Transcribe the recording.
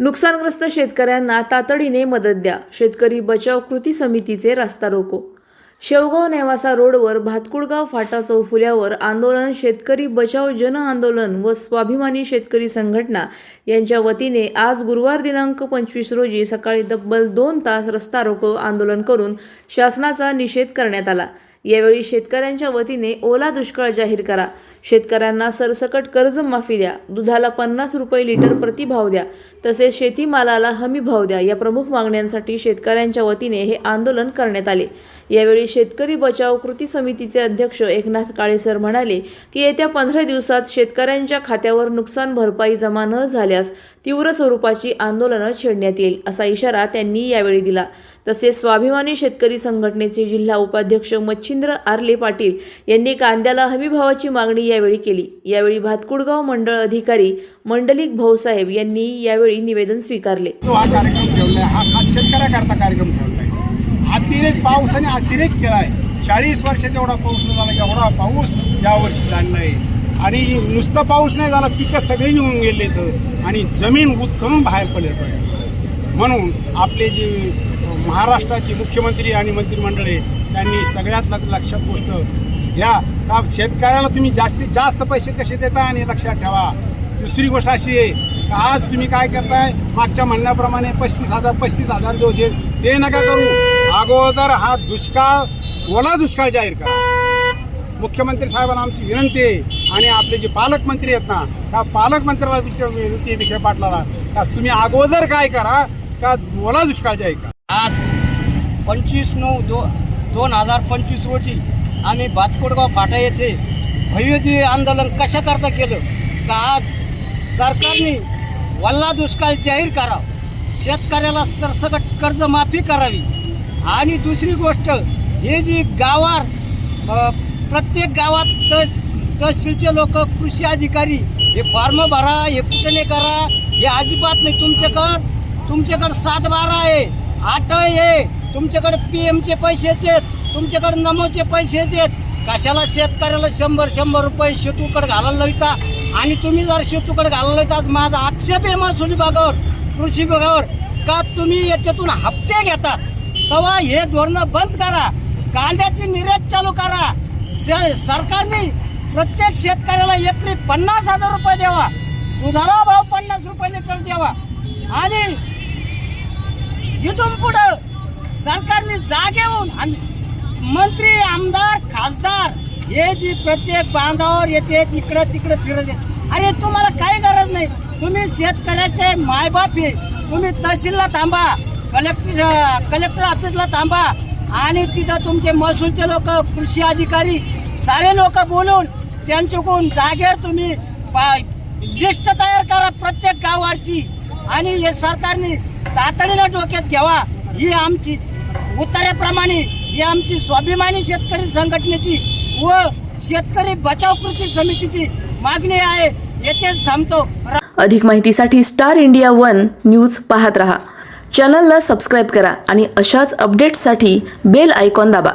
नुकसानग्रस्त शेतकऱ्यांना तातडीने मदत द्या. शेतकरी बचाव कृती समितीचे रास्ता रोको. शेवगाव नेवासा रोडवर भातकुडगाव फाटा चौफुल्यावर आंदोलन शेतकरी बचाव जन आंदोलन व स्वाभिमानी शेतकरी संघटना यांच्या वतीने आज गुरुवार दिनांक पंचवीस रोजी सकाळी तब्बल दोन तास रस्ता रोको आंदोलन करून शासनाचा निषेध करण्यात आला. यावेळी शेतकऱ्यांच्या वतीने ओला दुष्काळ जाहीर करा. शेतकऱ्यांना सरसकट कर्ज माफी द्या. दुधाला पन्नास रुपये लिटर प्रतिभाव द्या. तसेच शेतीमालाला हमी भाव द्या. या प्रमुख मागण्यांसाठी शेतकऱ्यांच्या वतीने हे आंदोलन करण्यात आले. यावेळी शेतकरी बचाव कृती समितीचे अध्यक्ष एकनाथ काळेसर म्हणाले की येत्या पंधरा दिवसात शेतकऱ्यांच्या खात्यावर नुकसान भरपाई जमा न झाल्यास तीव्र स्वरूपाची आंदोलनं छेडण्यात येईल असा इशारा त्यांनी यावेळी दिला. तसेच स्वाभिमानी शेतकरी संघटनेचे जिल्हा उपाध्यक्ष मच्छिंद्र आर्ले पाटील यांनी कांद्याला हमीभावाची मागणी यावेळी केली. यावेळी भातकुडगाव मंडळ अधिकारी मंडलिक भाऊसाहेब यांनी यावेळी निवेदन स्वीकारले. तो हा कार्यक्रम ठेवलाय हा खास शेतकऱ्याकरता कार्यक्रम ठेवलाय. अतिरेक पावसाने अतिरेक केलाय. चाळीस वर्षात एवढा पाऊस न झाला एवढा पाऊस यावर्षी झाला आहे आणि नुसतं पाऊस नाही झाला पिकं सगळी निघून गेले तर आणि जमीन उत्खनून बाहेर पडले पाहिजे म्हणून आपले जे महाराष्ट्राचे मुख्यमंत्री आणि मंत्रिमंडळे त्यांनी सगळ्यात लक्षात गोष्ट घ्या. का शेतकऱ्याला तुम्ही जास्तीत जास्त पैसे कसे देता आणि लक्षात ठेवा. दुसरी गोष्ट अशी आहे का आज तुम्ही काय करताय? मागच्या म्हणण्याप्रमाणे पस्तीस हजार पस्तीस हजार देऊ दे ते नका करू. अगोदर हा दुष्काळ ओला दुष्काळ जाहीर करा. मुख्यमंत्री साहेबांना आमची विनंती आहे आणि आपले जे पालकमंत्री आहेत ना त्या पालकमंत्र्याला विचार विनंती आहे विखे पाटलाला का तुम्ही अगोदर काय करा का ओला दुष्काळ जाहीर करा. पंचवीस नऊ दो दोन हजार पंचवीस रोजी आम्ही भातकोडगाव फाटा येथे भव्यदिव्य आंदोलन कशाकरता केलं? का आज सरकारने वल्ला दुष्काळ जाहीर करावा शेतकऱ्याला सरसकट कर्जमाफी करावी. आणि दुसरी गोष्ट हे जी गावात प्रत्येक गावात तस तहसीलचे लोक कृषी अधिकारी हे फॉर्म भरा हे कुठे करा हे अजिबात नाही. तुमच्याकडं तुमच्याकडं सात बारा आहे आठ आहे. तुमच्याकडे पी एमचे पैसे देत तुमच्याकडे नमोचे पैसे देत कशाला शेतकऱ्याला शंभर शंभर रुपये शेतूकडे घालायला लावता? आणि तुम्ही जर शेतूकडे घालायला लावतात माझा आक्षेप आहे महसूल विभागावर कृषी विभागावर. का तुम्ही याच्यातून हप्ते घेतात तेव्हा हे धोरणं बंद करा. कांद्याची निर्यात चालू करा. श- सरकारने प्रत्येक शेतकऱ्याला एकरी पन्नास हजार रुपये द्यावा. दुधाला भाव पन्नास रुपये लिटर द्यावा. आणि इथून पुढं सरकारने जागेहून आणि मंत्री आमदार खासदार हे जी प्रत्येक बांधावर येते इकडं तिकडं फिरत येत. अरे तुम्हाला काही गरज नाही. तुम्ही शेतकऱ्याचे मायबाप आहे. तुम्ही तहसीलला थांबा कलेक्टर कलेक्टर ऑफिसला थांबा आणि तिथं तुमचे महसूलचे लोक कृषी अधिकारी सारे लोक बोलून त्यांच्याकडून जागेवर तुम्ही लिस्ट तयार करा प्रत्येक गावाची. आणि हे सरकारने तातडीनं डोक्यात घ्यावा. ही आमची उत्तरेप्रमाणे ही आमची स्वाभिमानी शेतकरी संघटनेची व शेतकरी बचाव कृती समितीची मागणी आहे. येथेच थांबतो. अधिक माहितीसाठी स्टार इंडिया वन न्यूज पाहत रहा. चॅनलला सबस्क्राईब करा आणि अशाच अपडेट्ससाठी बेल आयकॉन दाबा.